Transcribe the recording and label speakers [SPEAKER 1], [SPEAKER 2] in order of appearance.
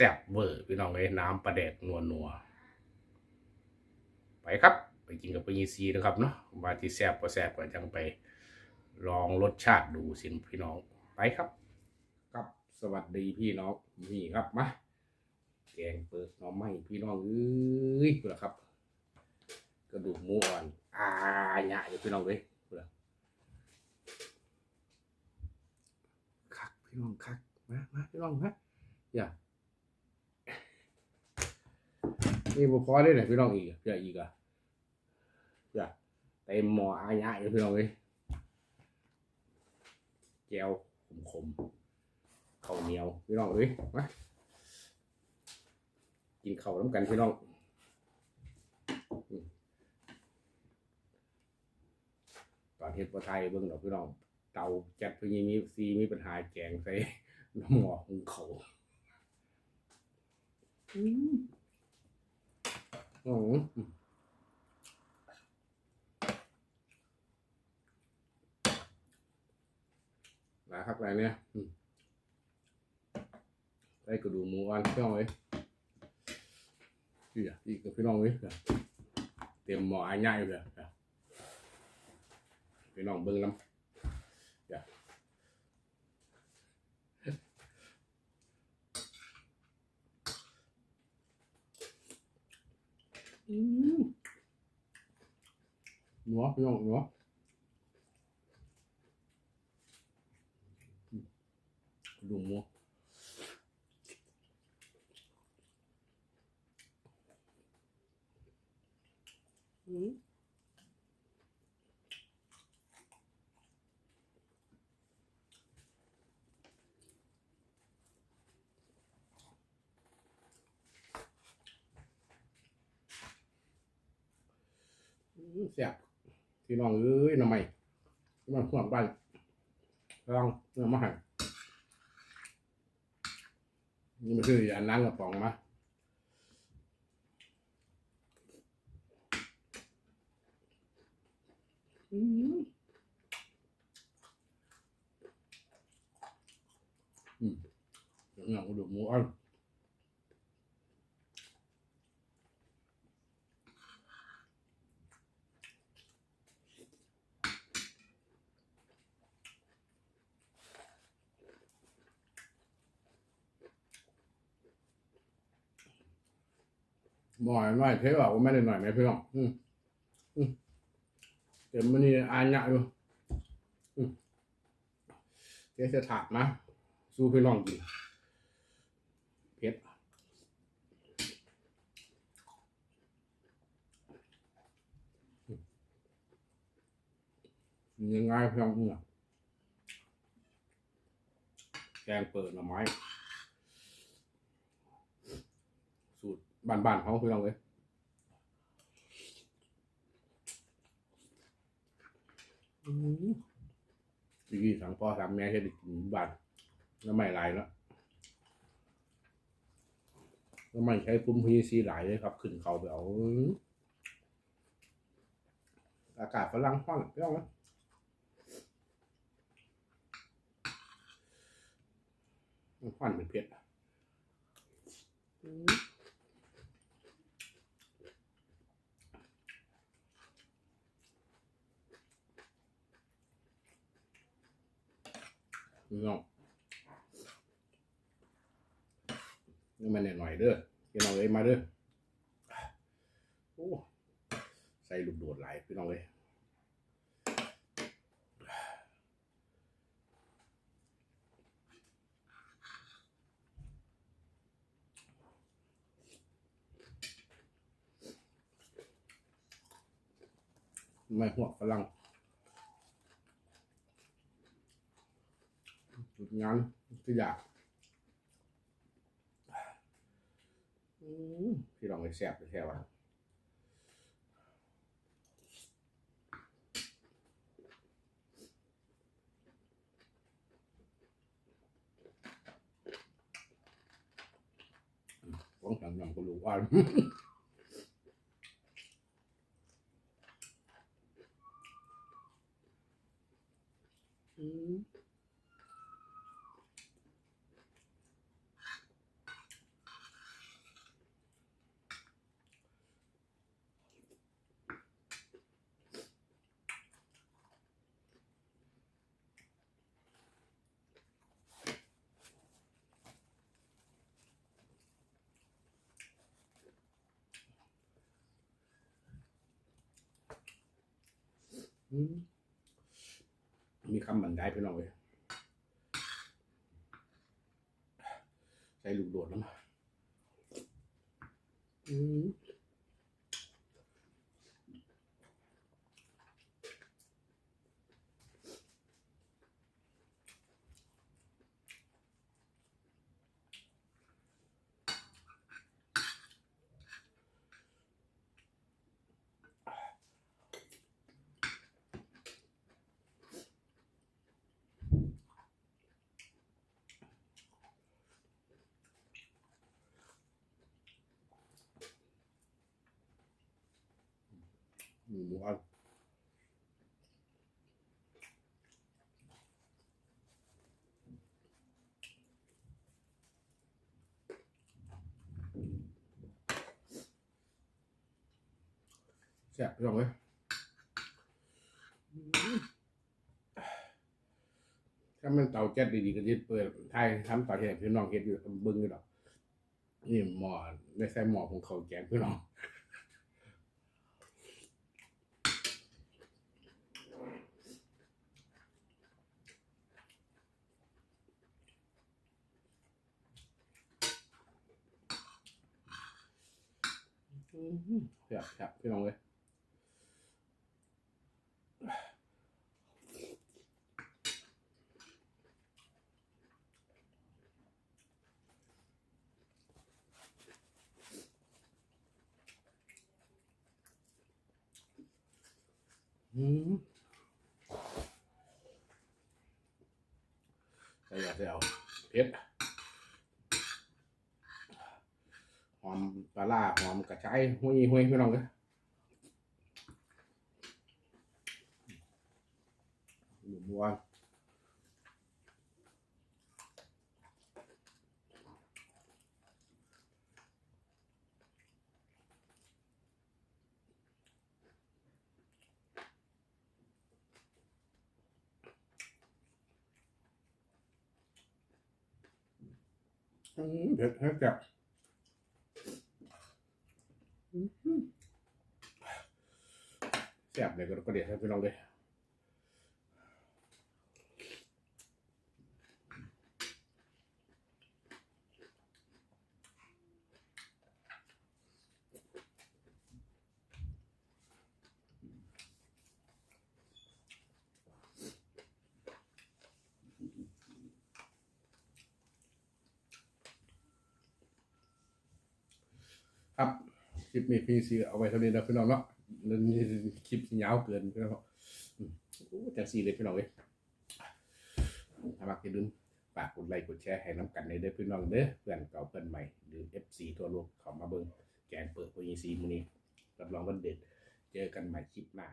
[SPEAKER 1] แซ่บเวอร์พี่น้องเลยน้ำปลาแดกนัวนัวๆไปครับ ไปกินกับปยีซีนะครับเนาะว่าที่แซ่บก็แซ่บก็จังไป ลองรสชาติดูสิพี่น้องไปครับ ครับสวัสดีพี่น้องนี่ครับมาแกงเปิดน้องไม้พี่น้องเอ้ยเพื่อครับ กระดูกหมูอ่อนอ่าหยะอยู่พี่น้องเลยเพื่อคักพี่น้องคักมามาพี่น้องนะอย่า นี่บุพอได้ไหนพี่น้องอีกอะอย่าอีกอะอย่าเต็มหม้ออาหยะอยู่พี่น้องเลยแก้วขมๆข้าวเหนียวพี่น้องเอ้ยมากินข้าวน้ำกันพี่น้องตอนเฮ็ดปลาไทยเบิ่งดอกพี่น้องเตาแก๊สพี่มีซีมีปัญหาแกงใส่น้ำหมอกหุงเขาว อืมหลายครับหลายเนี่ยได้กระดูกหมูอ่อนพี่น้องเลยพี่อะพี่กับพี่น้องเลยเตรียมหมออันใหญ่เลยพี่น้องเบิ้งน้ำเดี๋ยว หนัวพี่น้องหนัวดูมัวอืม อืมแซ่บพี่น้องเอ้ยน่อไม้พี่น้องห่วงบ้านลองเนื้อมาห้นี่มันคืออันล้างกระป๋องมาอืมอืมเดี๋ยวเนี่ยกระดูหมูอ่อน หมอยหน่อยเทบอกว่าไม่ได้หน่อยไหมพี่น้องอืมอืมเดี๋ยวมันนี่อานยะอยู่อืมเดี๋ยวจะถาดนะสู้พี่น้องกินเผ็ดยังไงพี่น้องเนี่ยแกงเปิดหน่อไม้ สูตรบ้านๆเขาพี่น้องเลยอืมดีสั่งพ่อสั่งแม่ให้ได้กินบ้านแล้วไม่หลายแล้วแล้วไม่ใช้คุ้มพีซีหลายเลยครับ ขึ้นเขาไปเอาอากาศฝรั่งห้อนพี่น้องนะมันห้อนเป็นเผ็ดอะอืม พี่น้องนี่มันหน่อยๆเด้อพี่น้องเอ้ยมาเด้อโอ้ใส่ลูกโดดหลายพี่น้องเอ้ยไม่หัวฝรั่ง หยุดงานทุกอย่างอืมพี่ลองไปแซ่บไปแซ่บอะต้องทำอย่างก็รู้ว่า อืม อ อื มีคำบรรยายพี่น้องเลยใส่ลูกโดดแล้วมาอืม หมูอันแซ่บพี่น้องเลยถ้ามันเตาแก๊สดีๆก็จะเปิดไทยทำเตาแก๊สพี่น้องเห็ดอยู่เบิ้งอยู่ดอกนี่หมอไม่ใช่หมอของเขาแกงพี่น้อง อืมครับครับพี่น้องเลยอืมใส่ยาเสียวเผ็ดห อมปลาร้าหอมกระชายหุยหุยพี่น้องเลยหมูม้วนอืมเผ็ดแซ่บอืม แซ่บเลยก็เดี๋ยวให้พี่น้องเลย ครับ คลิปนี้พี่ซีเอาไว้เท่านี้นะพี่น้องเนาะแล้วนี่คลิปยาวเกินพี่น้องอืมโอ้จังซีเลยพี่น้องเลยถ้ามักอย่าลืมฝากกดไลค์กดแชร์ให้น้ำกันในเด้อพี่น้องเด้อเพื่อนเก่าเพื่อนใหม่หรือเอฟซีทั่วโลกเขามาเบิ้งแกงเปิดโปรยีซีมือนี้รับรองวันเด็ดเจอกันใหม่คลิปหน้า